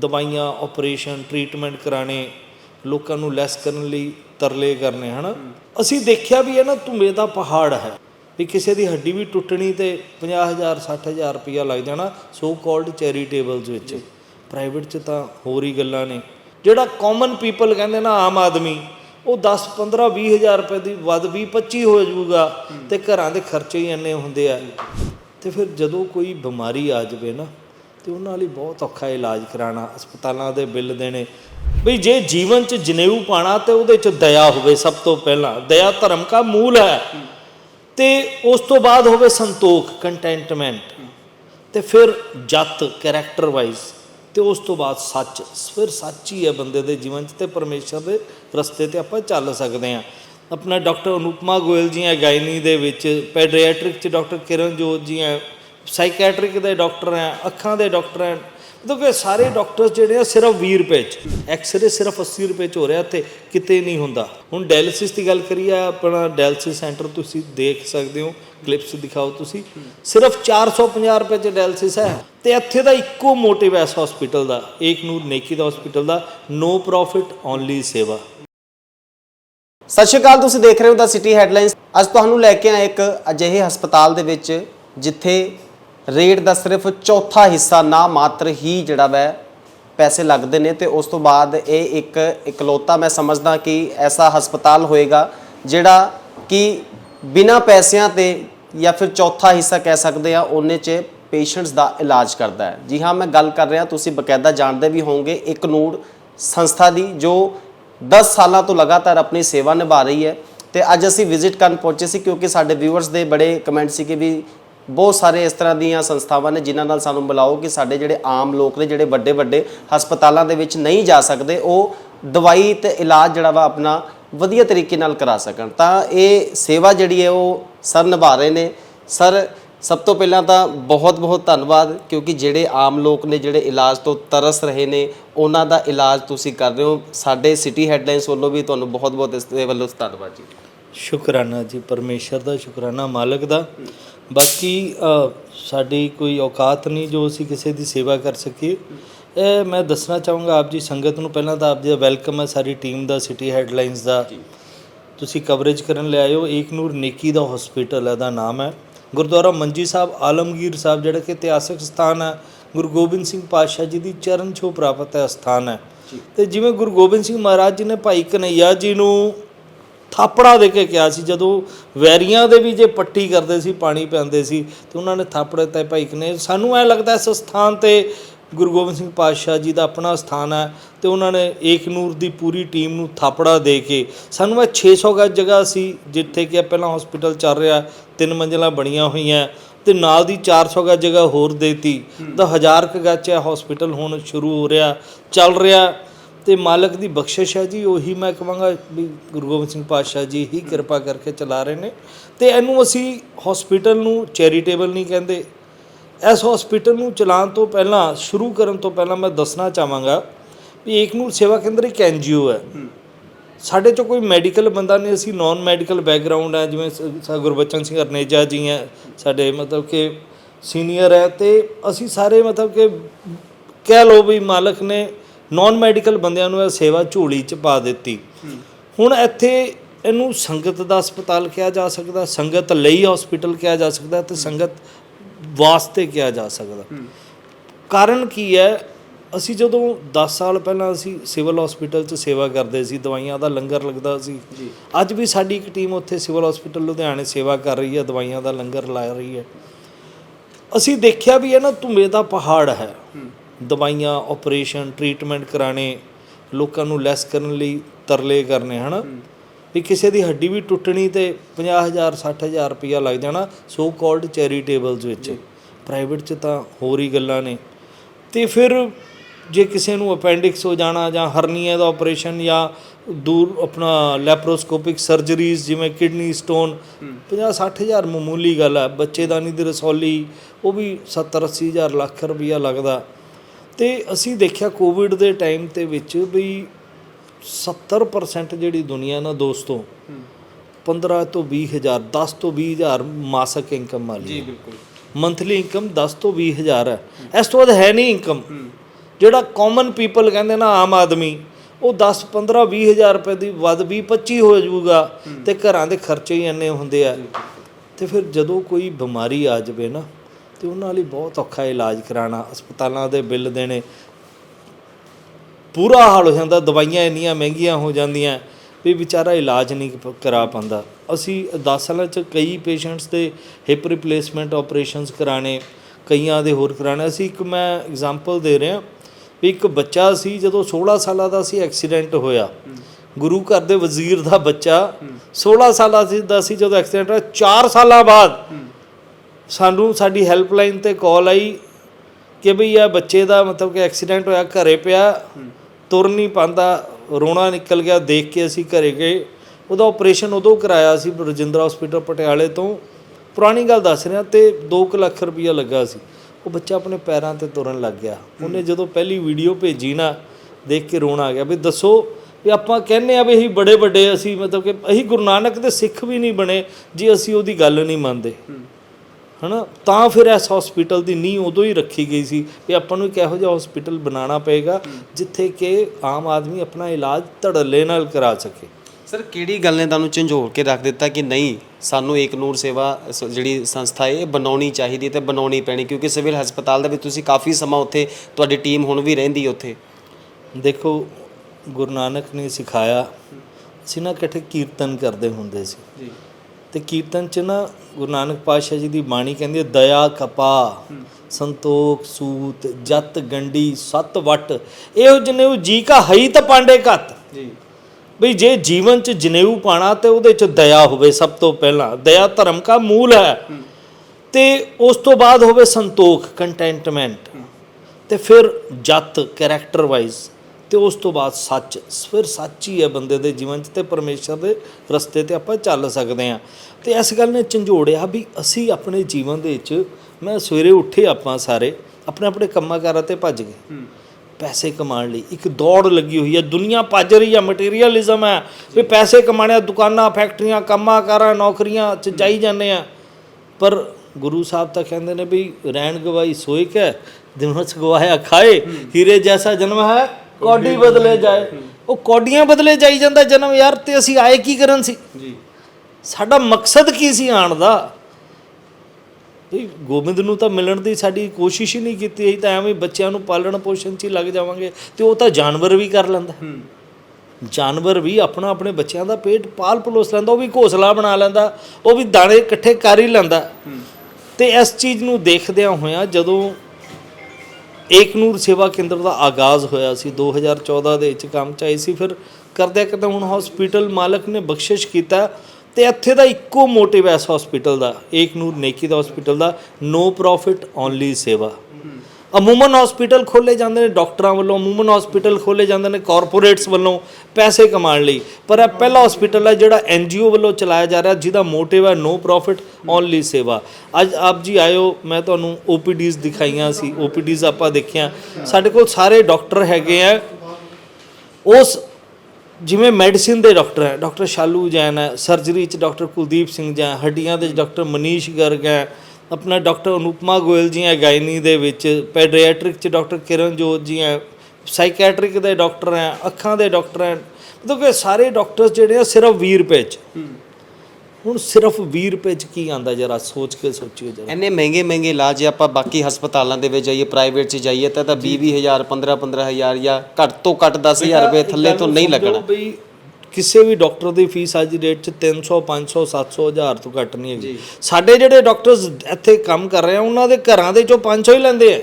ਦਵਾਈਆਂ operation treatment ਕਰਾਣੇ ਲੋਕਾਂ ਨੂੰ ਲੈਸ ਕਰਨ ਲਈ ਤਰਲੇ ਕਰਨੇ, ਹਨਾ? ਅਸੀਂ ਦੇਖਿਆ ਵੀ ਹੈ ਨਾ ਧੁੰਮੇ ਦਾ ਪਹਾੜ ਹੈ ਵੀ ਕਿਸੇ ਦੀ ਹੱਡੀ ਵੀ ਟੁੱਟਣੀ ਤੇ 50000 60000 ਰੁਪਇਆ ਲੱਗ ਜਾਣਾ ਸੋ ਕਾਲਡ ਚੈਰੀਟੇਬਲਸ ਵਿੱਚ। ਪ੍ਰਾਈਵੇਟ 'ਚ ਤਾਂ ਹੋਰ ਹੀ ਗੱਲਾਂ ਨੇ। ਜਿਹੜਾ ਕਾਮਨ ਪੀਪਲ ਕਹਿੰਦੇ ਨਾ ਆਮ ਆਦਮੀ, ਉਹ 10 15 20000 ਰੁਪਏ ਦੀ ਵੱਧ 20 25 ਹੋ ਜਾਊਗਾ ਤੇ ਘਰਾਂ ਦੇ ਖਰਚੇ ਹੀ ਇੰਨੇ ਹੁੰਦੇ ਆ। ਤੇ ਫਿਰ ਜਦੋਂ ਕੋਈ ਬਿਮਾਰੀ ਆ ਜਾਵੇ ਨਾ ਤੇ ਉਹਨਾਂ ਲਈ ਬਹੁਤ ਔਖਾ ਇਲਾਜ ਕਰਾਉਣਾ, ਹਸਪਤਾਲਾਂ ਦੇ ਬਿੱਲ ਦੇਣੇ। ਬਈ ਜੇ ਜੀਵਨ 'ਚ ਜਨੇਊ ਪਾਣਾ ਤੇ ਉਹਦੇ 'ਚ ਦਇਆ ਹੋਵੇ ਸਭ ਤੋਂ ਪਹਿਲਾਂ, ਦਇਆ ਧਰਮ ਦਾ ਮੂਲ ਹੈ। ਤੇ ਉਸ ਤੋਂ ਬਾਅਦ ਹੋਵੇ ਸੰਤੋਖ ਕੰਟੈਂਟਮੈਂਟ ਤੇ ਫਿਰ ਜਤ ਕੈਰੈਕਟਰ ਵਾਈਜ਼ ਤੇ ਉਸ ਤੋਂ ਬਾਅਦ ਸੱਚ। ਫਿਰ ਸੱਚ ਹੀ ਹੈ ਬੰਦੇ ਦੇ ਜੀਵਨ 'ਚ ਤੇ ਪਰਮੇਸ਼ਰ ਦੇ ਰਸਤੇ ਤੇ ਆਪਾਂ ਚੱਲ ਸਕਦੇ ਹਾਂ। ਆਪਣਾ ਡਾਕਟਰ ਅਨੂਪਮਾ ਗੋਇਲ ਜੀ ਹੈ ਗਾਇਨੀ ਦੇ ਵਿੱਚ ਪੈਡੀਆਟ੍ਰਿਕ ਚ ਡਾਕਟਰ ਕਿਰਨ ਜੋਤ ਜੀ ਹੈ। ਸਾਈਕੈਟ੍ਰਿਕ ਦੇ ਡਾਕਟਰ ਹੈ, ਅੱਖਾਂ ਦੇ ਡਾਕਟਰ ਹੈ। ਮਤਲਬ ਕਿ ਸਾਰੇ ਡਾਕਟਰਸ ਜਿਹੜੇ ਆ ਸਿਰਫ 20 ਰੁਪਏ ਚ। ਐਕਸ-ਰੇ ਸਿਰਫ 80 ਰੁਪਏ ਚ ਹੋ ਰਿਹਾ ਤੇ ਕਿਤੇ ਨਹੀਂ ਹੁੰਦਾ। ਹੁਣ ਡਾਇਲਿਸਿਸ ਦੀ ਗੱਲ ਕਰੀਏ, ਆਪਣਾ ਡਾਇਲਿਸਿਸ ਸੈਂਟਰ ਤੁਸੀਂ ਦੇਖ ਸਕਦੇ ਹੋ ਕਲਿੱਪਸ ਦਿਖਾਓ ਤੁਸੀਂ। ਸਿਰਫ 450 ਰੁਪਏ ਚ ਡਾਇਲਿਸਿਸ ਹੈ। ਤੇ ਇੱਥੇ ਦਾ ਇੱਕੋ ਮੋਟਿਵ ਹੈ ਇਸ ਹਸਪੀਟਲ ਦਾ, ਏਕ ਨੂਰ ਨੇਕੀ ਦਾ ਹਸਪੀਟਲ ਦਾ ਨੋ ਪ੍ਰੋਫਿਟ ਓਨਲੀ ਸੇਵਾ। ਸਤਿ ਸ਼੍ਰੀ ਅਕਾਲ, ਤੁਸੀਂ ਦੇਖ ਰਹੇ ਹੋ ਦਾ ਸਿਟੀ ਹੈਡਲਾਈਨਸ ਅੱਜ ਤੁਹਾਨੂੰ ਲੈ ਕੇ ਆਏ ਇੱਕ ਅਜਿਹੇ ਹਸਪਤਾਲ ਦੇ ਵਿੱਚ, ਜਿੱਥੇ ਰੇਟ ਦਾ ਸਿਰਫ ਚੌਥਾ ਹਿੱਸਾ ਨਾ ਮਾਤਰ ਹੀ ਜਿਹੜਾ ਵੈ ਪੈਸੇ ਲੱਗਦੇ ਨੇ ਤੇ ਉਸ ਤੋਂ ਬਾਅਦ ਇਹ ਇੱਕ ਇਕਲੌਤਾ ਮੈਂ ਸਮਝਦਾ ਕਿ ਐਸਾ ਹਸਪਤਾਲ ਹੋਏਗਾ ਜਿਹੜਾ ਕਿ ਬਿਨਾ ਪੈਸਿਆਂ ਤੇ ਜਾਂ ਫਿਰ ਚੌਥਾ ਹਿੱਸਾ ਕਹਿ ਸਕਦੇ ਆ, ਉਹਨੇ 'ਚ ਪੇਸ਼ੈਂਟਸ ਦਾ ਇਲਾਜ ਕਰਦਾ ਹੈ। ਜੀ ਹਾਂ, ਮੈਂ ਗੱਲ ਕਰ ਰਿਹਾ, ਤੁਸੀਂ ਬਕਾਇਦਾ ਜਾਣਦੇ ਵੀ ਹੋਵੋਗੇ, ਇੱਕ ਨੂਰ ਸੰਸਥਾ ਦੀ ਜੋ 10 ਸਾਲਾਂ ਤੋਂ ਲਗਾਤਾਰ ਆਪਣੀ ਸੇਵਾ ਨਿਭਾ ਰਹੀ ਹੈ ਤੇ ਅੱਜ ਅਸੀਂ ਵਿਜ਼ਿਟ ਕਰਨ ਪਹੁੰਚੇ ਸੀ ਕਿਉਂਕਿ ਸਾਡੇ ਵਿਊਅਰਸ ਦੇ ਬੜੇ ਕਮੈਂਟ ਸੀ ਕਿ ਵੀ ਬਹੁਤ ਸਾਰੇ ਇਸ ਤਰ੍ਹਾਂ ਦੀਆਂ ਸੰਸਥਾਵਾਂ ਨੇ ਜਿਨ੍ਹਾਂ ਨਾਲ ਸਾਨੂੰ ਬੁਲਾਓ ਕਿ ਸਾਡੇ ਜਿਹੜੇ ਆਮ ਲੋਕ ਨੇ, ਜਿਹੜੇ ਵੱਡੇ ਵੱਡੇ ਹਸਪਤਾਲਾਂ ਦੇ ਵਿੱਚ ਨਹੀਂ ਜਾ ਸਕਦੇ, ਉਹ ਦਵਾਈ ਤੇ ਇਲਾਜ ਜਿਹੜਾ ਵਾ ਆਪਣਾ ਵਧੀਆ ਤਰੀਕੇ ਨਾਲ ਕਰਾ ਸਕਣ। ਤਾਂ ਇਹ ਸੇਵਾ ਜਿਹੜੀ ਹੈ, ਉਹ ਸਰ ਨਿਭਾ ਰਹੇ ਨੇ। ਸਰ, ਸਭ ਤੋਂ ਪਹਿਲਾਂ ਤਾਂ ਬਹੁਤ ਬਹੁਤ ਧੰਨਵਾਦ, ਕਿਉਂਕਿ ਜਿਹੜੇ ਆਮ ਲੋਕ ਨੇ, ਜਿਹੜੇ ਇਲਾਜ ਤੋਂ ਤਰਸ ਰਹੇ ਨੇ, ਉਹਨਾਂ ਦਾ ਇਲਾਜ ਤੁਸੀਂ ਕਰ ਰਹੇ ਹੋ। ਸਾਡੇ ਸਿਟੀ ਹੈਡਲਾਈਨਸ ਵੱਲੋਂ ਵੀ ਤੁਹਾਨੂੰ ਬਹੁਤ ਬਹੁਤ ਇਸ ਦੇ ਵੱਲੋਂ ਧੰਨਵਾਦ ਜੀ। ਸ਼ੁਕਰਾਨਾ ਜੀ ਪਰਮੇਸ਼ਰ ਦਾ ਸ਼ੁਕਰਾਨਾ ਮਾਲਕ ਦਾ। ਬਾਕੀ ਸਾਡੀ ਕੋਈ ਔਕਾਤ ਨਹੀਂ ਜੋ ਅਸੀਂ ਕਿਸੇ ਦੀ ਸੇਵਾ ਕਰ ਸਕੀਏ। ਇਹ ਮੈਂ ਦੱਸਣਾ ਚਾਹੂੰਗਾ ਆਪ ਜੀ ਸੰਗਤ ਨੂੰ ਪਹਿਲਾਂ ਤਾਂ ਆਪ ਜੀ ਦਾ ਵੈਲਕਮ ਹੈ ਸਾਰੀ ਟੀਮ ਦਾ ਸਿਟੀ ਹੈਡਲਾਈਨਸ ਦਾ। ਤੁਸੀਂ ਕਵਰੇਜ ਕਰਨ ਲੈ ਆਇਓ ਏਕ ਨੂਰ ਨੇਕੀ ਦਾ ਹਸਪੀਟਲ ਹੈ ਦਾ ਨਾਮ ਹੈ। ਗੁਰਦੁਆਰਾ ਮੰਜੀ ਸਾਹਿਬ ਆਲਮਗੀਰ ਸਾਹਿਬ ਜਿਹੜਾ ਕਿ ਇਤਿਹਾਸਕ ਸਥਾਨ ਹੈ ਗੁਰੂ ਗੋਬਿੰਦ ਸਿੰਘ ਪਾਤਸ਼ਾਹ ਜੀ ਦੀ ਚਰਨ ਛੋਹ ਪ੍ਰਾਪਤ ਹੈ ਸਥਾਨ ਹੈ। ਤੇ ਜਿਵੇਂ ਗੁਰੂ ਗੋਬਿੰਦ ਸਿੰਘ ਮਹਾਰਾਜ ਜੀ ਨੇ ਭਾਈ ਕਨਈਆ ਜੀ ਨੂੰ ਥਾਪੜਾ ਦੇ ਕੇ ਕਿਹਾ ਸੀ, ਜਦੋਂ ਵੈਰੀਆਂ ਦੇ ਵੀ ਜੇ ਪੱਟੀ ਕਰਦੇ ਸੀ, ਪਾਣੀ ਪੈਂਦੇ ਸੀ, ਤੇ ਉਹਨਾਂ ਨੇ ਥਾਪੜੇ ਤੇ ਭਾਈ ਕਨੇ, ਸਾਨੂੰ ਐ ਲੱਗਦਾ ਇਸ ਸਥਾਨ ਤੇ ਗੁਰੂ ਗੋਬਿੰਦ ਸਿੰਘ ਪਾਤਸ਼ਾਹ ਜੀ ਦਾ ਆਪਣਾ ਸਥਾਨ ਹੈ, ਤੇ ਉਹਨਾਂ ਨੇ ਏਕ ਨੂਰ ਦੀ ਪੂਰੀ ਟੀਮ ਨੂੰ ਥਾਪੜਾ ਦੇ ਕੇ, ਸਾਨੂੰ ਇਹ 600 ਗਜ ਜਗ੍ਹਾ ਸੀ, ਜਿੱਥੇ ਕਿ ਪਹਿਲਾਂ ਹਸਪੀਟਲ ਚੱਲ ਰਿਹਾ, ਤਿੰਨ ਮੰਜ਼ਿਲਾਂ ਬਣੀਆਂ ਹੋਈਆਂ, ਤੇ ਨਾਲ ਦੀ 400 ਗਜ ਜਗ੍ਹਾ ਹੋਰ ਦੇਤੀ, ਤਾਂ ਹਜ਼ਾਰ ਕ ਗਜ ਚ ਹਸਪੀਟਲ ਹੁਣ ਸ਼ੁਰੂ ਹੋ ਰਿਹਾ, ਚੱਲ ਰਿਹਾ ਤੇ ਮਾਲਕ ਦੀ ਬਖਸ਼ਿਸ਼ ਹੈ ਜੀ ਉਹੀ ਮੈਂ ਕਹਾਂਗਾ ਵੀ ਗੁਰੂ ਗੋਬਿੰਦ ਸਿੰਘ ਪਾਤਸ਼ਾਹ ਜੀ ਹੀ ਕਿਰਪਾ ਕਰਕੇ ਚਲਾ ਰਹੇ ਨੇ। ਤੇ ਇਹਨੂੰ ਅਸੀਂ ਹਸਪੀਟਲ ਨੂੰ ਚੈਰੀਟੇਬਲ ਨਹੀਂ ਕਹਿੰਦੇ। ਇਸ ਹਸਪੀਟਲ ਨੂੰ ਚਲਾਉਣ ਤੋਂ ਪਹਿਲਾਂ ਸ਼ੁਰੂ ਕਰਨ ਤੋਂ ਪਹਿਲਾਂ ਮੈਂ ਦੱਸਣਾ ਚਾਹਾਂਗਾ ਵੀ ਏਕ ਨੂਰ ਸੇਵਾ ਕੇਂਦਰ ਇੱਕ ਐਨਜੀਓ ਹੈ। ਸਾਡੇ ਚੋਂ ਕੋਈ ਮੈਡੀਕਲ ਬੰਦਾ ਨਹੀਂ ਅਸੀਂ ਨਾਨ ਮੈਡੀਕਲ ਬੈਕਗ੍ਰਾਉਂਡ ਹੈ ਜਿਵੇਂ ਸ- ਗੁਰਬਚਨ ਸਿੰਘ ਅਰਨੇਜਾ ਜੀ ਹੈ ਸਾਡੇ ਮਤਲਬ ਕਿ ਸੀਨੀਅਰ ਹੈ ਤੇ ਅਸੀਂ ਸਾਰੇ ਮਤਲਬ ਕਿ ਕਹਿ ਲਓ ਵੀ ਮਾਲਕ ਨੇ ਨਾਨ ਮੈਡੀਕਲ ਬੰਦਿਆਂ ਨੂੰ ਇਹ ਸੇਵਾ ਝੋਲੀ 'ਚ ਪਾ ਦਿੱਤੀ। ਹੁਣ ਇੱਥੇ ਇਹਨੂੰ ਸੰਗਤ ਦਾ ਹਸਪਤਾਲ ਕਿਹਾ ਜਾ ਸਕਦਾ ਸੰਗਤ ਲਈ ਹਸਪੀਟਲ ਕਿਹਾ ਜਾ ਸਕਦਾ ਤੇ ਸੰਗਤ ਵਾਸਤੇ ਕਿਹਾ ਜਾ ਸਕਦਾ। ਕਾਰਨ ਕੀ ਹੈ? ਅਸੀਂ ਜਦੋਂ 10 ਸਾਲ ਪਹਿਲਾਂ ਅਸੀਂ ਸਿਵਲ ਹਸਪੀਟਲ 'ਚ ਸੇਵਾ ਕਰਦੇ ਸੀ ਦਵਾਈਆਂ ਦਾ ਲੰਗਰ ਲੱਗਦਾ ਸੀ। ਅੱਜ ਵੀ ਸਾਡੀ ਇੱਕ ਟੀਮ ਉੱਥੇ ਸਿਵਲ ਹਸਪੀਟਲ ਲੁਧਿਆਣੇ ਸੇਵਾ ਕਰ ਰਹੀ ਹੈ ਦਵਾਈਆਂ ਦਾ ਲੰਗਰ ਲਾ ਰਹੀ ਹੈ। ਅਸੀਂ ਦੇਖਿਆ ਵੀ ਇਹ ਨਾ ਧੁੰਮੇ ਦਾ ਪਹਾੜ ਹੈ। ਦਵਾਈਆਂ ਆਪਰੇਸ਼ਨ ਟ੍ਰੀਟਮੈਂਟ ਕਰਾਣੇ ਲੋਕਾਂ ਨੂੰ ਲੈਸ ਕਰਨ ਲਈ ਤਰਲੇ ਕਰਨੇ ਹਨਾ? ਵੀ ਕਿਸੇ ਦੀ ਹੱਡੀ ਵੀ ਟੁੱਟਣੀ ਤੇ 50000 60000 ਰੁਪਇਆ ਲੱਗ ਜਾਣਾ ਸੋ ਕਾਲਡ ਚੈਰੀਟੇਬਲਸ ਵਿੱਚ। ਪ੍ਰਾਈਵੇਟ 'ਚ ਤਾਂ ਹੋਰ ਹੀ ਗੱਲਾਂ ਨੇ। ਤੇ ਫਿਰ ਜੇ ਕਿਸੇ ਨੂੰ ਅਪੈਂਡਿਕਸ ਹੋ ਜਾਣਾ ਜਾਂ ਹਰਨੀਆ ਦਾ ਆਪਰੇਸ਼ਨ ਜਾਂ ਦੂਰ ਆਪਣਾ ਲੈਪਰੋਸਕੋਪਿਕ ਸਰਜਰੀਜ਼ ਜਿਵੇਂ ਕਿਡਨੀ ਸਟੋਨ 50 60000 ਮਾਮੂਲੀ ਗੱਲ ਹੈ ਬੱਚੇਦਾਨੀ ਦੀ ਰਸੌਲੀ ਉਹ ਵੀ 70 80000 ਲੱਖ ਰੁਪਇਆ ਲੱਗਦਾ। ਤੇ ਅਸੀਂ ਦੇਖਿਆ ਕੋਵਿਡ ਦੇ ਟਾਈਮ ਤੇ ਵਿੱਚ ਵੀ 70% ਜਿਹੜੀ ਦੁਨੀਆ ਨਾ ਦੋਸਤੋ 15 ਤੋਂ 20 ਹਜ਼ਾਰ 10 ਤੋਂ 20 ਹਜ਼ਾਰ ਮਾਸਕ ਇਨਕਮ ਵਾਲੀ ਜੀ ਬਿਲਕੁਲ। ਮੰਥਲੀ ਇਨਕਮ 10 ਤੋਂ 20 ਹਜ਼ਾਰ ਹੈ। ਇਸ ਤੋਂ ਬਾਅਦ ਹੈ ਨਹੀਂ ਇਨਕਮ ਜਿਹੜਾ ਕਾਮਨ ਪੀਪਲ ਕਹਿੰਦੇ ਨਾ ਆਮ ਆਦਮੀ ਉਹ 10 15 20 ਹਜ਼ਾਰ ਰੁਪਏ ਦੀ ਵੱਧ 20 25 ਹੋ ਜਾਊਗਾ ਤੇ ਘਰਾਂ ਦੇ ਖਰਚੇ ਹੀ ਇੰਨੇ ਹੁੰਦੇ ਆ। ਤੇ ਫਿਰ ਜਦੋਂ ਕੋਈ ਬਿਮਾਰੀ ਆ ਜਾਵੇ ਨਾ ਤੇ ਉਹਨਾਂ ਲਈ ਬਹੁਤ ਔਖਾ ਇਲਾਜ ਕਰਾਉਣਾ ਹਸਪਤਾਲਾਂ ਦੇ ਬਿੱਲ ਦੇਣੇ। ਬੁਰਾ ਹਾਲ ਹੋ ਜਾਂਦਾ ਦਵਾਈਆਂ ਇੰਨੀਆਂ ਮਹਿੰਗੀਆਂ ਹੋ ਜਾਂਦੀਆਂ ਵੀ ਵਿਚਾਰਾ ਇਲਾਜ ਨਹੀਂ ਕਰਾ ਪਾਉਂਦਾ। ਅਸੀਂ 10 ਸਾਲਾਂ ਚ ਕਈ ਪੇਸ਼ੈਂਟਸ ਦੇ ਹਿਪ ਰਿਪਲੇਸਮੈਂਟ ਆਪਰੇਸ਼ਨਸ ਕਰਾਣੇ ਕਈਆਂ ਦੇ ਹੋਰ ਕਰਾਣੇ। ਅਸੀਂ ਇੱਕ ਮੈਂ ਐਗਜ਼ਾਮਪਲ ਦੇ ਰਿਹਾ ਵੀ ਇੱਕ ਬੱਚਾ ਸੀ ਜਦੋਂ 16 ਸਾਲਾਂ ਦਾ ਸੀ ਐਕਸੀਡੈਂਟ ਹੋਇਆ। ਗੁਰੂ ਘਰ ਦੇ ਵਜ਼ੀਰ ਦਾ ਬੱਚਾ 16 ਸਾਲਾਂ ਦਾ ਸੀ ਜਦੋਂ ਐਕਸੀਡੈਂਟ ਹੋਇਆ 4 ਸਾਲਾਂ ਬਾਅਦ ਸਾਨੂੰ ਸਾਡੀ ਹੈਲਪਲਾਈਨ ਤੇ ਕਾਲ ਆਈ ਕਿ ਭਈ ਇਹ ਬੱਚੇ ਦਾ ਮਤਲਬ ਕਿ ਐਕਸੀਡੈਂਟ ਹੋਇਆ ਘਰੇ ਪਿਆ ਤੁਰ ਨਹੀਂ ਪਾਂਦਾ ਰੋਣਾ ਨਿਕਲ ਗਿਆ ਦੇਖ ਕੇ ਅਸੀਂ ਘਰੇ ਗਏ। ਉਹਦਾ ਆਪਰੇਸ਼ਨ ਉਦੋਂ ਕਰਾਇਆ ਸੀ ਰਜਿੰਦਰਾ ਹਸਪੀਟਲ ਪਟਿਆਲੇ ਤੋਂ। ਪੁਰਾਣੀ ਗੱਲ ਦੱਸ ਰਿਹਾ ਤੇ 2 ਲੱਖ ਰੁਪਈਆ ਲੱਗਾ ਸੀ। ਉਹ ਬੱਚਾ ਆਪਣੇ ਪੈਰਾਂ ਤੇ ਤੁਰਨ ਲੱਗ ਗਿਆ। ਉਹਨੇ ਜਦੋਂ ਪਹਿਲੀ ਵੀਡੀਓ ਭੇਜੀ ਨਾ ਦੇਖ ਕੇ ਰੋਣਾ ਆ ਗਿਆ। ਵੀ ਦੱਸੋ ਵੀ ਆਪਾਂ ਕਹਿੰਨੇ ਆ ਵੀ ਅਸੀਂ ਬੜੇ ਵੱਡੇ ਅਸੀਂ ਮਤਲਬ ਕਿ ਅਸੀਂ ਗੁਰੂ ਨਾਨਕ ਦੇ ਸਿੱਖ ਵੀ ਨਹੀਂ ਬਣੇ ਜੇ ਅਸੀਂ ਉਹਦੀ ਗੱਲ ਨਹੀਂ ਮੰਨਦੇ। ਹਨਾ? ਤਾਂ ਫਿਰ ਇਸ ਹਸਪੀਟਲ ਦੀ ਨੀਂਹ ਉਦੋਂ ਹੀ ਰੱਖੀ ਗਈ ਸੀ ਵੀ ਆਪਾਂ ਨੂੰ ਇੱਕ ਇਹੋ ਜਿਹਾ ਹਸਪੀਟਲ ਬਣਾਉਣਾ ਪਏਗਾ ਜਿੱਥੇ ਕਿ ਆਮ ਆਦਮੀ ਆਪਣਾ ਇਲਾਜ ਧੜੱਲੇ ਨਾਲ ਕਰਾ ਸਕੇ। ਸਰ ਕਿਹੜੀ ਗੱਲ ਨੇ ਤੁਹਾਨੂੰ ਝੰਜੋੜ ਕੇ ਰੱਖ ਦਿੱਤਾ ਕਿ ਨਹੀਂ ਸਾਨੂੰ ਏਕ ਨੂਰ ਸੇਵਾ ਸ- ਜਿਹੜੀ ਸੰਸਥਾ ਹੈ ਇਹ ਬਣਾਉਣੀ ਚਾਹੀਦੀ ਤੇ ਬਣਾਉਣੀ ਪੈਣੀ ਕਿਉਂਕਿ ਸਿਵਲ ਹਸਪਤਾਲ ਦੇ ਵਿੱਚ ਤੁਸੀਂ ਕਾਫੀ ਸਮਾਂ ਉੱਥੇ ਤੁਹਾਡੀ ਟੀਮ ਹੁਣ ਵੀ ਰਹਿੰਦੀ ਉੱਥੇ। ਦੇਖੋ ਗੁਰੂ ਨਾਨਕ ਨੇ ਸਿਖਾਇਆ ਅਸੀਂ ਨਾ ਇਕੱਠੇ ਕੀਰਤਨ ਕਰਦੇ ਹੁੰਦੇ ਸੀ। ਜੀ। ਤੇ ਕੀਰਤਨ ਚ ਨਾ ਗੁਰੂ ਨਾਨਕ ਪਾਤਸ਼ਾਹ ਜੀ ਦੀ ਬਾਣੀ ਕਹਿੰਦੀ ਹੈ ਦਇਆ ਕਪਾ ਸੰਤੋਖ ਸੂਤ ਜਤ ਗੰਡੀ ਸਤ ਵਟ। ਇਹੋ ਜਨੇਊ ਜੀ ਕਾ ਹਈ ਤਾਂ ਪਾਂਡੇ ਘਤ। ਜੀ। ਬਈ ਜੇ ਜੀਵਨ ਚ ਜਨੇਊ ਪਾਣਾ ਤੇ ਉਹਦੇ ਚ ਦਇਆ ਹੋਵੇ ਸਭ ਤੋਂ ਪਹਿਲਾਂ। ਦਇਆ ਧਰਮ ਦਾ ਮੂਲ ਹੈ। ਤੇ ਉਸ ਤੋਂ ਬਾਅਦ ਹੋਵੇ ਸੰਤੋਖ ਕੰਟੈਂਟਮੈਂਟ ਤੇ ਫਿਰ ਜਤ ਕੈਰੈਕਟਰ ਵਾਈਜ਼ ਤੇ ਉਸ ਤੋਂ ਬਾਅਦ ਸੱਚ। ਫਿਰ ਸੱਚ ਹੀ ਹੈ ਬੰਦੇ ਦੇ ਜੀਵਨ 'ਚ ਤੇ ਪਰਮੇਸ਼ਰ ਦੇ ਰਸਤੇ ਤੇ ਆਪਾਂ ਚੱਲ ਸਕਦੇ ਹਾਂ। ਤੇ ਇਸ ਗੱਲ ਨੇ ਝੰਜੋੜਿਆ ਵੀ ਅਸੀਂ ਆਪਣੇ ਜੀਵਨ ਦੇ ਵਿੱਚ ਮੈਂ ਸਵੇਰੇ ਉੱਠੇ ਆਪਾਂ ਸਾਰੇ ਆਪਣੇ ਆਪਣੇ ਕੰਮਾਂ ਕਾਰਾਂ ਤੇ ਭੱਜ ਗਏ। ਪੈਸੇ ਕਮਾਉਣ ਲਈ। ਇੱਕ ਦੌੜ ਲੱਗੀ ਹੋਈ ਹੈ ਦੁਨੀਆ ਭੱਜ ਰਹੀ ਹੈ ਮਟੀਰੀਅਲਿਜ਼ਮ ਹੈ। ਵੀ ਪੈਸੇ ਕਮਾਣੇ ਆ ਦੁਕਾਨਾਂ ਫੈਕਟਰੀਆਂ ਕੰਮਾਂ ਕਾਰਾਂ ਨੌਕਰੀਆਂ 'ਚ ਜਾਈ ਜਾਂਦੇ ਆ ਪਰ ਗੁਰੂ ਸਾਹਿਬ ਤਾਂ ਕਹਿੰਦੇ ਨੇ ਵੀ ਰਹਿਣ ਗਵਾਈ ਸੋਈ ਕੈ ਦਿਨੋਂ ਗਵਾਇਆ ਖਾਏ। ਹੀਰੇ ਜੈਸਾ ਜਨਮ ਹੈ ਕੌਡੀ ਬਦਲੇ ਜਾਏ। ਉਹ ਕੌਡੀਆਂ ਬਦਲੇ ਜਾਈ ਜਾਂਦਾ ਜਨਮ ਯਾਰ ਤੇ ਅਸੀਂ ਆਏ ਕੀ ਕਰਨ ਸੀ? ਜੀ। ਸਾਡਾ ਮਕਸਦ ਕੀ ਸੀ ਆਣ ਦਾ? ਵੀ ਗੋਬਿੰਦ ਨੂੰ ਤਾਂ ਮਿਲਣ ਦੀ ਸਾਡੀ ਕੋਸ਼ਿਸ਼ ਹੀ ਨਹੀਂ ਕੀਤੀ। ਅਸੀਂ ਤਾਂ ਐਵੇਂ ਬੱਚਿਆਂ ਨੂੰ ਪਾਲਣ ਪੋਸ਼ਣ 'ਚ ਹੀ ਲੱਗ ਜਾਵਾਂਗੇ ਤੇ ਉਹ ਤਾਂ ਜਾਨਵਰ ਵੀ ਕਰ ਲੈਂਦਾ। ਜਾਨਵਰ ਵੀ ਆਪਣਾ ਆਪਣੇ ਬੱਚਿਆਂ ਦਾ ਪੇਟ ਪਾਲ ਪਲੋਸ ਲੈਂਦਾ ਉਹ ਵੀ ਘੋਸਲਾ ਬਣਾ ਲੈਂਦਾ ਉਹ ਵੀ ਦਾਣੇ ਇਕੱਠੇ ਕਰ ਹੀ ਲੈਂਦਾ। ਤੇ ਇਸ ਚੀਜ਼ ਨੂੰ ਦੇਖਦਿਆਂ ਹੋਇਆਂ ਜਦੋਂ ਏਕਨੂਰ ਸੇਵਾ ਕੇਂਦਰ ਦਾ ਆਗਾਜ਼ ਹੋਇਆ ਸੀ। 2014 ਦੇ ਵਿੱਚ ਕੰਮ ਚ ਆਈ ਸੀ। ਫਿਰ ਕਰਦਿਆਂ ਕਰਦਿਆਂ ਹੁਣ ਹਸਪੀਟਲ ਮਾਲਕ ਨੇ ਬਖਸ਼ਿਸ਼ ਕੀਤਾ ਤੇ ਇੱਥੇ ਦਾ ਇੱਕੋ ਮੋਟਿਵ ਹੈ ਇਸ ਹਸਪੀਟਲ ਦਾ। ਏਕਨੂਰ ਨੇਕੀ ਦਾ ਹਸਪੀਟਲ ਦਾ। ਨੋ ਪ੍ਰੋਫਿਟ ਓਨਲੀ ਸੇਵਾ। ਅਮੂਮਨ ਹਸਪੀਟਲ ਖੋਲੇ ਜਾਂਦੇ ਨੇ, ਡਾਕਟਰਾਂ ਵੱਲੋਂ ਅਮੂਮਨ ਹਸਪੀਟਲ ਖੋਲੇ ਜਾਂਦੇ ਨੇ ਕਾਰਪੋਰੇਟਸ ਵੱਲੋਂ ਪੈਸੇ ਕਮਾਉਣ ਲਈ। ਪਰ ਇਹ ਪਹਿਲਾ ਹਸਪੀਟਲ ਹੈ ਜਿਹੜਾ ਐਨਜੀਓ ਵੱਲੋਂ ਚਲਾਇਆ ਜਾ ਰਿਹਾ, ਜਿਹਦਾ ਮੋਟਿਵ ਹੈ ਨੋ ਪ੍ਰੋਫਿਟ ਓਨਲੀ ਸੇਵਾ। ਅੱਜ ਆਪ ਜੀ ਆਇਓ, ਮੈਂ ਤੁਹਾਨੂੰ ਓਪੀਡੀਜ਼ ਦਿਖਾਈਆਂ ਸੀ। ਓਪੀਡੀਜ਼ ਆਪਾਂ ਦੇਖਿਆ। ਸਾਡੇ ਕੋਲ ਸਾਰੇ ਡਾਕਟਰ ਹੈਗੇ ਆ। ਉਸ ਜਿਵੇਂ ਮੈਡੀਸਿਨ ਦੇ ਡਾਕਟਰ ਹੈ, ਡਾਕਟਰ ਸ਼ਾਲੂ ਜੈਨ ਹੈ ਸਰਜਰੀ ਚ ਡਾਕਟਰ ਕੁਲਦੀਪ ਸਿੰਘ ਜੈਨ, ਹੱਡੀਆਂ ਦੇ ਡਾਕਟਰ ਮਨੀਸ਼ ਗਰਗ ਹੈ ਆਪਣਾ ਡਾਕਟਰ ਅਨੂਪਮਾ ਗੋਇਲ ਜੀ ਹੈ ਗਾਇਨੀ ਦੇ ਵਿੱਚ ਪੈਡੀਆਟ੍ਰਿਕ ਚ ਡਾਕਟਰ ਕਿਰਨਜੋਤ ਜੀ ਹੈ ਸਾਈਕੈਟ੍ਰਿਕ ਦੇ ਡਾਕਟਰ ਹੈ ਅੱਖਾਂ ਦੇ ਡਾਕਟਰ ਹੈ ਮਤਲਬ ਕਿ ਸਾਰੇ ਡਾਕਟਰਸ ਜਿਹੜੇ ਆ ਸਿਰਫ 20 ਰੁਪਏ ਚ। ਹੁਣ ਸਿਰਫ 20 ਰੁਪਏ ਚ ਕੀ ਆਂਦਾ ਜਰਾ ਸੋਚ ਕੇ ਸੋਚਿਓ ਜਰਾ। ਇੰਨੇ ਮਹਿੰਗੇ ਮਹਿੰਗੇ ਇਲਾਜ ਜੇ ਆਪਾਂ ਬਾਕੀ ਹਸਪਤਾਲਾਂ ਦੇ ਵਿੱਚ ਜਾਈਏ ਪ੍ਰਾਈਵੇਟ 'ਚ ਜਾਈਏ ਤਾਂ ਤਾਂ 20 20000 15 15000 ਜਾਂ ਘੱਟ ਤੋਂ ਘੱਟ 10000 ਰੁਪਏ ਥੱਲੇ ਤੋਂ ਨਹੀਂ ਲੱਗਣਾ। ਬਈ ਕਿਸੇ ਵੀ ਡਾਕਟਰ ਦੀ ਫੀਸ ਅੱਜ ਦੀ ਡੇਟ 'ਚ 300 500 700 ਹਜ਼ਾਰ ਤੋਂ ਘੱਟ ਨਹੀਂ ਹੈਗੀ। ਸਾਡੇ ਜਿਹੜੇ ਡਾਕਟਰਸ ਇੱਥੇ ਕੰਮ ਕਰ ਰਹੇ ਆ ਉਹਨਾਂ ਦੇ ਘਰਾਂ ਦੇ ਚੋਂ 500 ਹੀ ਲੈਂਦੇ ਆ।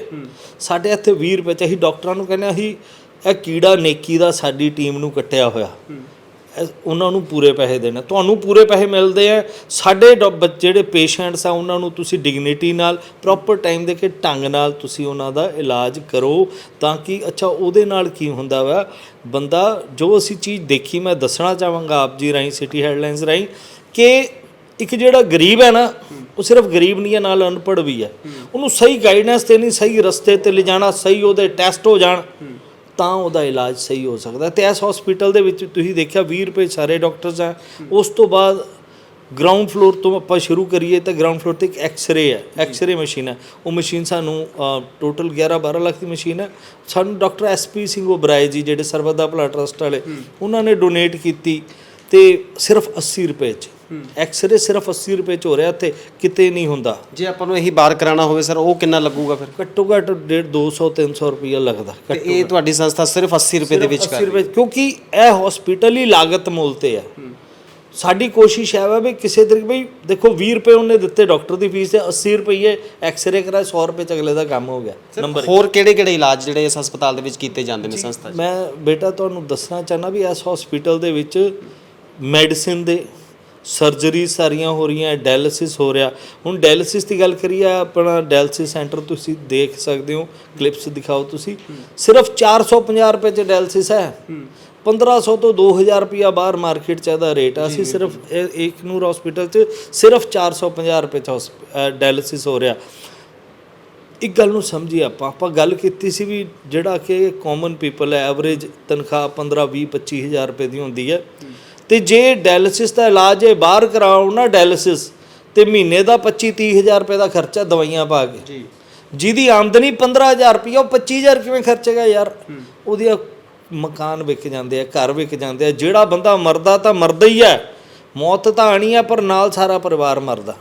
ਸਾਡੇ ਇੱਥੇ 20 ਰੁਪਏ 'ਚ ਅਸੀਂ ਡਾਕਟਰਾਂ ਨੂੰ ਕਹਿੰਦੇ ਆ ਅਸੀਂ ਇਹ ਕੀੜਾ ਨੇਕੀ ਦਾ ਸਾਡੀ ਟੀਮ ਨੂੰ ਕੱਟਿਆ ਹੋਇਆ। ਉਹਨਾਂ ਨੂੰ ਪੂਰੇ ਪੈਸੇ ਦੇਣਾ। ਤੁਹਾਨੂੰ ਪੂਰੇ ਪੈਸੇ ਮਿਲਦੇ ਆ ਸਾਡੇ ਡ- ਬ- ਜਿਹੜੇ ਪੇਸ਼ੈਂਟਸ ਆ, ਉਹਨਾਂ ਨੂੰ ਤੁਸੀਂ ਡਿਗਨਿਟੀ ਨਾਲ, ਪ੍ਰੋਪਰ ਟਾਈਮ ਦੇ ਕੇ ਢੰਗ ਨਾਲ ਤੁਸੀਂ ਉਹਨਾਂ ਦਾ ਇਲਾਜ ਕਰੋ ਤਾਂ ਕਿ, ਅੱਛਾ, ਉਹਦੇ ਨਾਲ ਕੀ ਹੁੰਦਾ ਵਾ? ਬੰਦਾ, ਜੋ ਅਸੀਂ ਚੀਜ਼ ਦੇਖੀ, ਮੈਂ ਦੱਸਣਾ ਚਾਹਾਂਗਾ ਆਪ ਜੀ ਰਾਹੀਂ, ਸਿਟੀ ਹੈਡਲਾਈਨਸ ਰਾਹੀਂ, ਕਿ ਇੱਕ ਜਿਹੜਾ ਗਰੀਬ ਹੈ ਨਾ, ਉਹ ਸਿਰਫ ਗਰੀਬ ਨਹੀਂ ਹੈ ਨਾਲ ਅਨਪੜ੍ਹ ਵੀ ਹੈ ਉਹਨੂੰ ਸਹੀ ਗਾਈਡੈਂਸ ਤੇ ਨਹੀਂ, ਸਹੀ ਰਸਤੇ ਤੇ ਲਿਜਾਣਾ, ਸਹੀ ਉਹਦੇ ਟੈਸਟ ਹੋ ਜਾਣ। ਤਾਂ ਉਹਦਾ ਇਲਾਜ ਸਹੀ ਹੋ ਸਕਦਾ ਤੇ ਇਸ ਹਸਪੀਟਲ ਦੇ ਵਿੱਚ ਤੁਸੀਂ ਦੇਖਿਆ 20 ਰੁਪਏ ਸਾਰੇ ਡਾਕਟਰਸ ਆ। ਉਸ ਤੋਂ ਬਾਅਦ ਗਰਾਊਂਡ ਫਲੋਰ ਤੋਂ ਆਪਾਂ ਸ਼ੁਰੂ ਕਰੀਏ ਤਾਂ ਗਰਾਊਂਡ ਫਲੋਰ ਤੇ ਇੱਕ ਐਕਸ-ਰੇ ਹੈ। ਐਕਸ-ਰੇ ਮਸ਼ੀਨ ਹੈ। ਉਹ ਮਸ਼ੀਨ ਸਾਨੂੰ ਟੋਟਲ 11 12 ਲੱਖ ਦੀ ਮਸ਼ੀਨ ਹੈ। ਸਾਨੂੰ ਡਾਕਟਰ ਐਸਪੀ ਸਿੰਘ ਓਬਰਾਏ ਜੀ ਜਿਹੜੇ ਸਰਬਤ ਦਾ ਭਲਾ ਟਰਸਟ ਵਾਲੇ ਉਹਨਾਂ ਨੇ ਡੋਨੇਟ ਕੀਤੀ। ਤੇ ਸਿਰਫ 80 ਰੁਪਏ ਚ। ਐਕਸ-ਰੇ ਸਿਰਫ 80 ਰੁਪਏ ਚ ਹੋ ਰਿਹਾ ਤੇ ਕਿਤੇ ਨਹੀਂ ਹੁੰਦਾ। ਜੇ ਆਪਾਂ ਨੂੰ ਇਹੀ ਬਾਰ ਕਰਾਉਣਾ ਹੋਵੇ ਸਰ ਉਹ ਕਿੰਨਾ ਲੱਗੂਗਾ ਫਿਰ? ਘੱਟੋ ਘੱਟ 1.5 200 300 ਰੁਪਏ ਲੱਗਦਾ ਤੇ ਇਹ ਤੁਹਾਡੀ ਸੰਸਥਾ ਸਿਰਫ 80 ਰੁਪਏ ਦੇ ਵਿੱਚ ਕਰ 80 ਰੁਪਏ ਕਿਉਂਕਿ ਇਹ ਹਸਪੀਟਲ ਹੀ ਲਾਗਤ ਮੁੱਲ ਤੇ ਹੈ। ਸਾਡੀ ਕੋਸ਼ਿਸ਼ ਹੈ ਵੀ ਕਿਸੇ ਤਰੀਕੇ ਬਈ ਦੇਖੋ 20 ਰੁਪਏ ਉਹਨੇ ਦਿੱਤੇ ਡਾਕਟਰ ਦੀ ਫੀਸ ਤੇ 80 ਰੁਪਏ ਐਕਸ-ਰੇ ਕਰਾਏ 100 ਰੁਪਏ ਚ ਅਗਲੇ ਦਾ ਕੰਮ ਹੋ ਗਿਆ ਨੰਬਰ ਹੋਰ ਕਿਹੜੇ ਕਿਹੜੇ ਇਲਾਜ ਜਿਹੜੇ ਇਸ ਹਸਪਤਾਲ ਦੇ ਵਿੱਚ ਕੀਤੇ ਜਾਂਦੇ ਨੇ ਸੰਸਥਾ 'ਚ? ਮੈਂ ਬੇਟਾ ਤੁਹਾਨੂੰ ਦੱਸਣਾ ਚਾਹਨਾ ਵੀ ਇਸ ਹਸਪੀਟਲ ਦੇ ਵਿੱਚ ਮੈਡੀਸਿਨ ਦੇ ਸਰਜਰੀ ਸਾਰੀਆਂ ਹੋ ਰਹੀਆਂ ਡਾਇਲਿਸਿਸ ਹੋ ਰਿਹਾ। ਹੁਣ ਡਾਇਲਿਸਿਸ ਦੀ ਗੱਲ ਕਰੀਏ ਆਪਣਾ ਡਾਇਲਿਸਿਸ ਸੈਂਟਰ ਤੁਸੀਂ ਦੇਖ ਸਕਦੇ ਹੋ ਕਲਿੱਪਸ ਦਿਖਾਓ ਤੁਸੀਂ। ਸਿਰਫ 450 ਰੁਪਏ ਚ ਡਾਇਲਿਸਿਸ ਹੈ। 1500 ਤੋਂ 2000 ਰੁਪਿਆ ਬਾਹਰ ਮਾਰਕੀਟ ਚ ਇਹਦਾ ਰੇਟ ਆ। ਅਸੀਂ ਸਿਰਫ ਏਕ ਨੂਰ ਹਸਪੀਟਲ ਚ ਸਿਰਫ 450 ਰੁਪਏ ਚ ਡਾਇਲਿਸਿਸ ਹੋ ਰਿਹਾ। ਇੱਕ ਗੱਲ ਨੂੰ ਸਮਝੀ ਆਪਾਂ। ਆਪਾਂ ਗੱਲ ਕੀਤੀ ਸੀ ਵੀ ਜਿਹੜਾ ਕਿ ਕਾਮਨ ਪੀਪਲ ਹੈ ਐਵਰੇਜ ਤਨਖਾਹ 15 20 25000 ਰੁਪਏ ਦੀ ਹੁੰਦੀ ਹੈ। ਤੇ ਜੇ ਡਾਇਲਿਸਿਸ ਦਾ ਇਲਾਜ ਹੈ ਬਾਹਰ ਕਰਾਓ ਨਾ ਡਾਇਲਿਸਿਸ ਤੇ ਮਹੀਨੇ ਦਾ 25 30000 ਰੁਪਏ ਦਾ ਖਰਚਾ ਦਵਾਈਆਂ ਪਾ ਕੇ। ਜੀ। ਜਿਹਦੀ ਆਮਦਨੀ 15000 ਰੁਪਏ ਉਹ 25000 ਕਿਵੇਂ ਖਰਚੇਗਾ ਯਾਰ? ਉਹਦੀਆਂ ਮਕਾਨ ਵਿਕ ਜਾਂਦੇ ਆ ਘਰ ਵਿਕ ਜਾਂਦੇ ਆ ਜਿਹੜਾ ਬੰਦਾ ਮਰਦਾ ਤਾਂ ਮਰਦਾ ਹੀ ਹੈ। ਮੌਤ ਤਾਂ ਆਣੀ ਆ ਪਰ ਨਾਲ ਸਾਰਾ ਪਰਿਵਾਰ ਮਰਦਾ।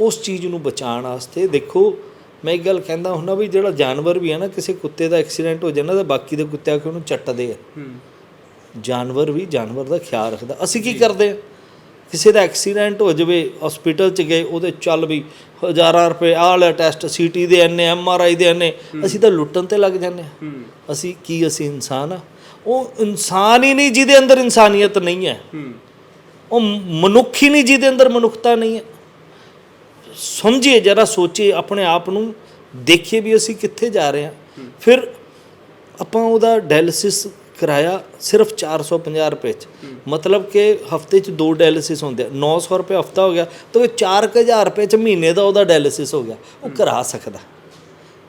ਉਸ ਚੀਜ਼ ਨੂੰ ਬਚਾਉਣ ਵਾਸਤੇ ਦੇਖੋ ਮੈਂ ਇੱਕ ਗੱਲ ਕਹਿੰਦਾ ਹੁੰਦਾ ਵੀ ਜਿਹੜਾ ਜਾਨਵਰ ਵੀ ਹੈ ਨਾ ਕਿਸੇ ਕੁੱਤੇ ਦਾ ਐਕਸੀਡੈਂਟ ਹੋ ਜਾਣਾ ਤਾਂ ਬਾਕੀ ਦੇ ਕੁੱਤੇ ਆ ਕੇ ਉਹਨੂੰ ਚੱਟਦੇ ਆ। ਜਾਨਵਰ ਵੀ ਜਾਨਵਰ ਦਾ ਖਿਆਲ ਰੱਖਦਾ। ਅਸੀਂ ਕੀ ਕਰਦੇ ਆ ਕਿਸੇ ਦਾ ਐਕਸੀਡੈਂਟ ਹੋ ਜਾਵੇ ਹਸਪੀਟਲ ਚ ਗਏ ਉਹਦੇ ਚੱਲ ਵੀ ਹਜ਼ਾਰਾਂ ਰੁਪਏ ਆਹ ਲੈ ਟੈਸਟ ਸੀਟੀ ਦੇ ਐਨੇ ਐਮ ਆਰ ਆਈ ਦੇ ਐਨੇ ਅਸੀਂ ਤਾਂ ਲੁੱਟਣ ਤੇ ਲੱਗ ਜਾਂਦੇ ਆ ਅਸੀਂ ਕੀ ਅਸੀਂ ਇਨਸਾਨ ਆ ਉਹ ਇਨਸਾਨ ਹੀ ਨਹੀਂ ਜਿਹਦੇ ਅੰਦਰ ਇਨਸਾਨੀਅਤ ਨਹੀਂ ਹੈ। ਉਹ ਮਨੁੱਖ ਹੀ ਨਹੀਂ ਜਿਹਦੇ ਅੰਦਰ ਮਨੁੱਖਤਾ ਨਹੀਂ ਹੈ। ਸਮਝੀਏ ਜਰਾ ਸੋਚੀਏ ਆਪਣੇ ਆਪ ਨੂੰ ਦੇਖੀਏ ਵੀ ਅਸੀਂ ਕਿੱਥੇ ਜਾ ਰਹੇ ਹਾਂ। ਫਿਰ ਆਪਾਂ ਉਹਦਾ ਡਾਇਲਿਸਿਸ ਕਿਰਾਇਆ ਸਿਰਫ 450 ਰੁਪਏ ਚ। ਮਤਲਬ ਕਿ ਹਫ਼ਤੇ ਚ ਦੋ ਡਾਇਲਿਸਿਸ ਹੁੰਦੇ ਆ। 900 ਰੁਪਏ ਹਫਤਾ ਹੋ ਗਿਆ ਤਾਂ ਉਹ 4000 ਰੁਪਏ ਚ ਮਹੀਨੇ ਦਾ ਉਹਦਾ ਡਾਇਲਿਸਿਸ ਹੋ ਗਿਆ। ਉਹ ਕਰਾ ਸਕਦਾ।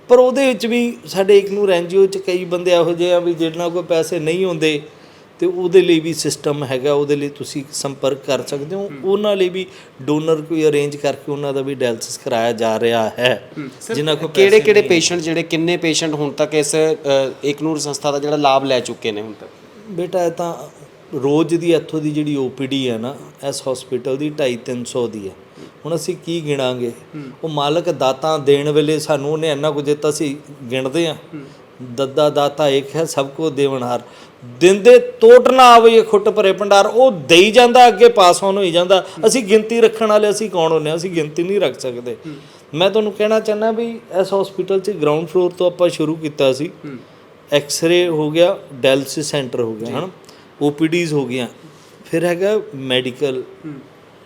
ਪਰ ਉਹਦੇ ਵਿੱਚ ਵੀ ਸਾਡੇ ਇੱਕ ਨੂੰ ਐਨਜੀਓ ਚ ਕਈ ਬੰਦੇ ਇਹੋ ਜਿਹੇ ਆ ਵੀ ਜਿਹਨਾਂ ਕੋਲ ਪੈਸੇ ਨਹੀਂ ਹੁੰਦੇ। ਤੇ ਉਹਦੇ ਲਈ ਵੀ ਸਿਸਟਮ ਹੈਗਾ ਉਹਦੇ ਲਈ ਤੁਸੀਂ ਸੰਪਰਕ ਕਰ ਸਕਦੇ ਹੋ। ਉਹਨਾਂ ਲਈ ਵੀ ਡੋਨਰ ਕੋਈ ਅਰੇਂਜ ਕਰਕੇ ਉਹਨਾਂ ਦਾ ਵੀ ਡਾਇਲਿਸਿਸ ਕਰਾਇਆ ਜਾ ਰਿਹਾ ਹੈ। ਜਿਨ੍ਹਾਂ ਕੋਲ ਕਿਹੜੇ ਕਿਹੜੇ ਪੇਸ਼ੈਂਟ ਜਿਹੜੇ ਕਿੰਨੇ ਪੇਸ਼ੈਂਟ ਹੁਣ ਤੱਕ ਇਸ ਅ, ਏਕਨੂਰ ਸੰਸਥਾ ਦਾ ਜਿਹੜਾ ਲਾਭ ਲੈ ਚੁੱਕੇ ਨੇ ਹੁਣ ਤੱਕ? ਬੇਟਾ ਇਹ ਤਾਂ ਰੋਜ਼ ਦੀ ਇੱਥੋਂ ਦੀ ਜਿਹੜੀ ਓਪੀਡੀ ਹੈ ਨਾ ਇਸ ਹਸਪੀਟਲ ਦੀ 2.5 300 ਦੀ ਹੈ। ਹੁਣ ਅਸੀਂ ਕੀ ਗਿਣਾਂਗੇ? ਉਹ ਮਾਲਕ ਦਾਤਾਂ ਦੇਣ ਵੇਲੇ ਸਾਨੂੰ ਉਹਨੇ ਇੰਨਾ ਕੁ ਦਿੱਤਾ ਸੀ ਗਿਣਦੇ ਆ ਦੱਦਾ ਦਾਤਾ ਇੱਕ ਹੈ ਸਭ ਕੋ ਦੇਵਨਹਾਰ ਦਿੰਦੇ ਟੋਟ ਨਾ ਆਵੇ ਖੁੱਟ ਭਰੇ ਭੰਡਾਰ ਉਹ ਦੇਈ ਜਾਂਦਾ ਅੱਗੇ ਪਾਸ ਆਨ ਹੋਈ ਜਾਂਦਾ। ਅਸੀਂ ਗਿਣਤੀ ਰੱਖਣ ਵਾਲੇ ਅਸੀਂ ਕੌਣ ਹੁੰਨੇ? ਅਸੀਂ ਗਿਣਤੀ ਨਹੀਂ ਰੱਖ ਸਕਦੇ। ਮੈਂ ਤੁਹਾਨੂੰ ਕਹਿਣਾ ਚਾਹੁੰਦਾ ਵੀ ਇਸ ਹਸਪੀਟਲ 'ਚ ਗਰਾਊਂਡ ਫਲੋਰ ਤੋਂ ਆਪਾਂ ਸ਼ੁਰੂ ਕੀਤਾ ਸੀ। ਐਕਸ-ਰੇ ਹੋ ਗਿਆ ਡਾਇਲਿਸਿਸ ਸੈਂਟਰ ਹੋ ਗਿਆ ਹਨ? ਓਪੀਡੀਜ਼ ਹੋ ਗਈਆਂ। ਫਿਰ ਹੈਗਾ ਮੈਡੀਕਲ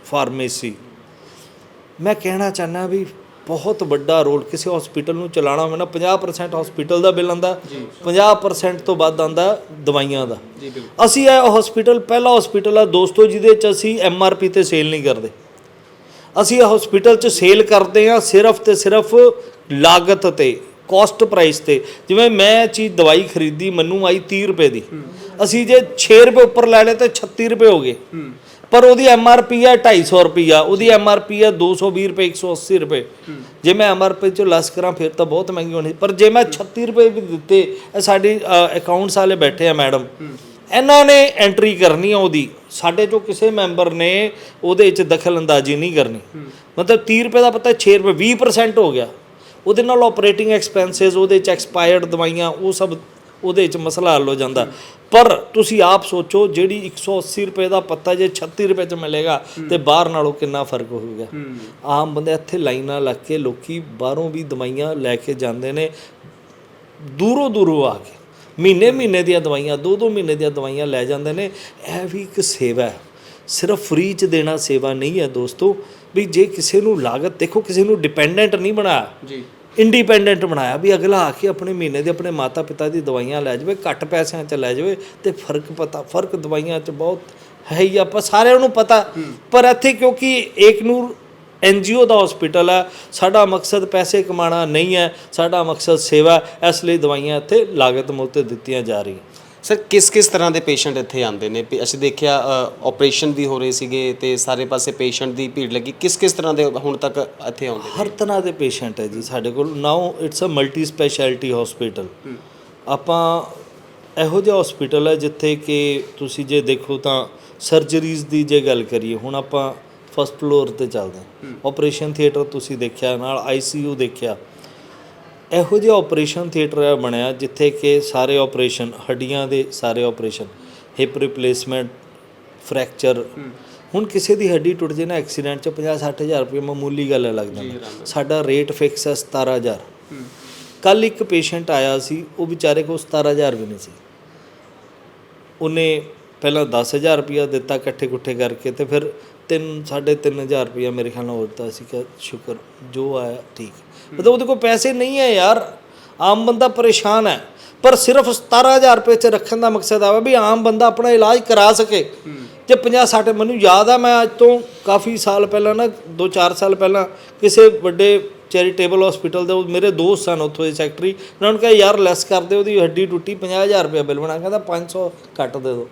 ਫਾਰਮੇਸੀ ਮੈਂ ਕਹਿਣਾ ਚਾਹੁੰਦਾ ਵੀ ਬਹੁਤ ਵੱਡਾ ਰੋਲ ਕਿਸੇ ਹਸਪੀਟਲ ਨੂੰ ਚਲਾਉਣਾ ਹੋਵੇ ਨਾ 50% ਹਸਪੀਟਲ ਦਾ ਬਿੱਲ ਆਂਦਾ 50% ਤੋਂ ਵੱਧ ਆਂਦਾ ਦਵਾਈਆਂ ਦਾ। ਅਸੀਂ ਇਹ ਹਸਪੀਟਲ ਪਹਿਲਾ ਹਸਪੀਟਲ ਆ ਦੋਸਤੋ ਜਿਹਦੇ ਚ ਅਸੀਂ ਐਮਆਰਪੀ ਤੇ ਸੇਲ ਨਹੀਂ ਕਰਦੇ। ਅਸੀਂ ਇਹ ਹਸਪੀਟਲ 'ਚ ਸੇਲ ਕਰਦੇ ਆ ਸਿਰਫ ਤੇ ਸਿਰਫ ਲਾਗਤ ਤੇ ਕਾਸਟ ਪ੍ਰਾਈਸ ਤੇ। ਜਿਵੇਂ ਮੈਂ ਚੀਜ਼ ਦਵਾਈ ਖਰੀਦੀ ਮੈਨੂੰ ਆਈ 30 ਰੁਪਏ ਦੀ। ਅਸੀਂ ਜੇ 6 ਰੁਪਏ ਉੱਪਰ ਲੈ ਲਏ ਤੇ 36 ਰੁਪਏ ਹੋ ਗਏ। ਪਰ ਉਹਦੀ ਐਮ ਆਰ ਪੀ ਹੈ 250 ਰੁਪਈਆ, ਉਹਦੀ ਐਮ ਆਰ ਪੀ ਹੈ 220 ਰੁਪਏ 180 ਰੁਪਏ। ਜੇ ਮੈਂ ਐਮ ਆਰ ਪੀ ਚੋਂ ਲੈਸ ਕਰਾਂ, ਫਿਰ ਤਾਂ ਬਹੁਤ ਮਹਿੰਗੀ ਹੋਣੀ। ਪਰ ਜੇ ਮੈਂ 36 ਰੁਪਏ ਵੀ ਦਿੱਤੇ, ਇਹ ਸਾਡੀ ਅਕਾਊਂਟਸ ਵਾਲੇ ਬੈਠੇ ਆ ਮੈਡਮ ਇਹਨਾਂ ਨੇ ਐਂਟਰੀ ਕਰਨੀ ਆ ਉਹਦੀ। ਸਾਡੇ ਚੋਂ ਕਿਸੇ ਮੈਂਬਰ ਨੇ ਉਹਦੇ ਵਿੱਚ ਦਖਲ ਅੰਦਾਜ਼ੀ ਨਹੀਂ ਕਰਨੀ। ਮਤਲਬ 30 ਰੁਪਏ ਦਾ ਪਤਾ 6 ਰੁਪਏ 20% ਹੋ ਗਿਆ। ਉਹਦੇ ਨਾਲ ਆਪਰੇਟਿੰਗ ਐਕਸਪੈਂਸਸ ਉਹਦੇ ਚ ਐਕਸਪਾਇਰਡ ਦਵਾਈਆਂ, ਉਹ ਸਭ ਉਹਦੇ ਵਿੱਚ ਮਸਲਾ ਹੱਲ ਹੋ ਜਾਂਦਾ। ਪਰ ਤੁਸੀਂ ਆਪ ਸੋਚੋ ਜਿਹੜੀ 180 ਰੁਪਏ ਦਾ ਪੱਤਾ ਜੇ 36 ਰੁਪਏ ਚ ਮਿਲੇਗਾ ਤੇ ਬਾਹਰ ਨਾਲੋਂ ਕਿੰਨਾ ਫ਼ਰਕ ਹੋਵੇਗਾ ਆਮ ਬੰਦੇ ਇੱਥੇ ਲਾਈਨਾਂ ਲੱਗ ਕੇ ਲੋਕੀ ਬਾਹਰੋਂ ਵੀ ਦਵਾਈਆਂ ਲੈ ਕੇ ਜਾਂਦੇ ਨੇ ਦੂਰੋਂ ਦੂਰੋਂ ਆ ਕੇ। ਮਹੀਨੇ ਮਹੀਨੇ ਦੀਆਂ ਦਵਾਈਆਂ ਦੋ ਦੋ ਮਹੀਨੇ ਦੀਆਂ ਦਵਾਈਆਂ ਲੈ ਜਾਂਦੇ ਨੇ। ਇਹ ਵੀ ਇੱਕ ਸੇਵਾ ਹੈ। ਸਿਰਫ ਫ੍ਰੀ ਚ ਦੇਣਾ ਸੇਵਾ ਨਹੀਂ ਹੈ ਦੋਸਤੋ ਵੀ ਜੇ ਕਿਸੇ ਨੂੰ ਲਾਗਤ ਦੇਖੋ ਕਿਸੇ ਨੂੰ ਡਿਪੈਂਡੈਂਟ ਨਹੀਂ ਬਣਾਇਆ ਜੀ। ਇੰਡੀਪੈਂਡੈਂਟ ਬਣਾਇਆ ਵੀ ਅਗਲਾ ਆ ਕੇ ਆਪਣੇ ਮਹੀਨੇ ਦੇ ਆਪਣੇ ਮਾਤਾ ਪਿਤਾ ਦੀ ਦਵਾਈਆਂ ਲੈ ਜਾਵੇ, ਘੱਟ ਪੈਸਿਆਂ 'ਚ ਲੈ ਜਾਵੇ ਤੇ ਫ਼ਰਕ ਪਤਾ, ਫ਼ਰਕ ਦਵਾਈਆਂ 'ਚ ਬਹੁਤ ਹੈ ਹੀ ਆਪਾਂ ਸਾਰਿਆਂ ਨੂੰ ਪਤਾ। ਪਰ ਇੱਥੇ ਕਿਉਂਕਿ ਏਕ ਨੂਰ ਐਨਜੀਓ ਦਾ ਹਸਪੀਟਲ ਹੈ, ਸਾਡਾ ਮਕਸਦ ਪੈਸੇ ਕਮਾਉਣਾ ਨਹੀਂ ਹੈ, ਸਾਡਾ ਮਕਸਦ ਸੇਵਾ ਇਸ ਲਈ ਦਵਾਈਆਂ ਇੱਥੇ ਲਾਗਤ ਮੁੱਲ ਤੇ ਦਿੱਤੀਆਂ ਜਾ ਰਹੀਆਂ। ਸਰ ਕਿਸ ਕਿਸ ਤਰ੍ਹਾਂ ਦੇ ਪੇਸ਼ੈਂਟ ਇੱਥੇ ਆਉਂਦੇ ਨੇ? ਵੀ ਅਸੀਂ ਦੇਖਿਆ ਆਪਰੇਸ਼ਨ ਵੀ ਹੋ ਰਹੇ ਸੀਗੇ ਤੇ ਸਾਰੇ ਪਾਸੇ ਪੇਸ਼ੈਂਟ ਦੀ ਭੀੜ ਲੱਗੀ। ਕਿਸ ਕਿਸ ਤਰ੍ਹਾਂ ਦੇ ਹੁਣ ਤੱਕ ਇੱਥੇ ਆਉਂਦੇ ਹਰ ਤਰ੍ਹਾਂ ਦੇ ਪੇਸ਼ੈਂਟ ਹੈ ਜੀ ਸਾਡੇ ਕੋਲ। Now it's a multi specialty hospital ਆਪਾਂ ਇਹੋ ਜਿਹਾ ਹਸਪੀਟਲ ਹੈ ਜਿੱਥੇ ਕਿ ਤੁਸੀਂ ਜੇ ਦੇਖੋ ਤਾਂ ਸਰਜਰੀਜ਼ ਦੀ ਜੇ ਗੱਲ ਕਰੀਏ ਹੁਣ ਆਪਾਂ ਫਸਟ ਫਲੋਰ ਤੇ ਚੱਲਦੇ ਹਾਂ। ਆਪਰੇਸ਼ਨ ਥੀਏਟਰ ਤੁਸੀਂ ਦੇਖਿਆ ਨਾਲ ਆਈਸੀਯੂ ਦੇਖਿਆ। ਇਹੋ ਜਿਹਾ ਆਪਰੇਸ਼ਨ ਥੀਏਟਰ ਬਣਿਆ ਜਿੱਥੇ ਕਿ ਸਾਰੇ ਆਪਰੇਸ਼ਨ ਹੱਡੀਆਂ ਦੇ ਸਾਰੇ ਆਪਰੇਸ਼ਨ ਹਿਪ ਰਿਪਲੇਸਮੈਂਟ ਫ੍ਰੈਕਚਰ ਹੁਣ ਕਿਸੇ ਦੀ ਹੱਡੀ ਟੁੱਟ ਜੇ ਨਾ ਐਕਸੀਡੈਂਟ ਚ 50 60000 ਰੁਪਏ ਮਾਮੂਲੀ ਗੱਲ ਲੱਗ ਜਾਂਦਾ। ਸਾਡਾ ਰੇਟ ਫਿਕਸ ਹੈ। 17000 ਕੱਲ ਇੱਕ ਪੇਸ਼ੈਂਟ ਆਇਆ ਸੀ ਉਹ ਵਿਚਾਰੇ ਕੋਲ 17000 ਵੀ ਨਹੀਂ ਸੀ। ਉਹਨੇ ਪਹਿਲਾਂ 10000 ਰੁਪਇਆ ਦਿੱਤਾ ਇਕੱਠੇ ਕੁੱਠੇ ਕਰਕੇ ਤੇ ਫਿਰ 3 3500 ਰੁਪਇਆ ਮੇਰੇ ਖਿਆਲ ਨਾਲ ਹੋਰ ਦਿੱਤਾ ਸੀ ਕਿ ਸ਼ੁਕਰ, ਜੋ ਆਇਆ ਠੀਕ। ਮਤਲਬ ਉਹਦੇ ਕੋਲ ਪੈਸੇ ਨਹੀਂ ਹੈ ਯਾਰ, ਆਮ ਬੰਦਾ ਪਰੇਸ਼ਾਨ ਹੈ। ਪਰ ਸਿਰਫ 17000 ਰੁਪਏ ਚ ਰੱਖਣ ਦਾ ਮਕਸਦ ਆ ਵਾ ਵੀ ਆਮ ਬੰਦਾ ਆਪਣਾ ਇਲਾਜ ਕਰਾ ਸਕੇ। ਜੇ 50 60 ਮੈਨੂੰ ਯਾਦ ਆ ਮੈਂ ਅੱਜ ਤੋਂ ਕਾਫੀ ਸਾਲ ਪਹਿਲਾਂ ਨਾ 2-4 ਸਾਲ ਪਹਿਲਾਂ ਕਿਸੇ ਵੱਡੇ ਚੈਰੀਟੇਬਲ ਹਸਪੀਟਲ ਦੇ ਮੇਰੇ ਦੋਸਤ ਸਨ ਉੱਥੋਂ ਦੇ ਸੈਕਟਰੀ, ਉਹਨਾਂ ਨੂੰ ਕਿਹਾ, ਯਾਰ ਲੈਸ ਕਰ ਦਿਓ ਉਹਦੀ ਹੱਡੀ ਟੁੱਟੀ 50000 ਰੁਪਏ ਬਿੱਲ ਬਣਾ। ਕਹਿੰਦਾ 500 ਘੱਟ ਦੇ ਦਿਓ।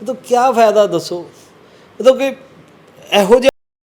ਇਹ ਤਾਂ ਕੀ ਫਾਇਦਾ ਦੱਸੋ? ਮਤਲਬ ਕਿ ਇਹੋ ਜਿਹੇ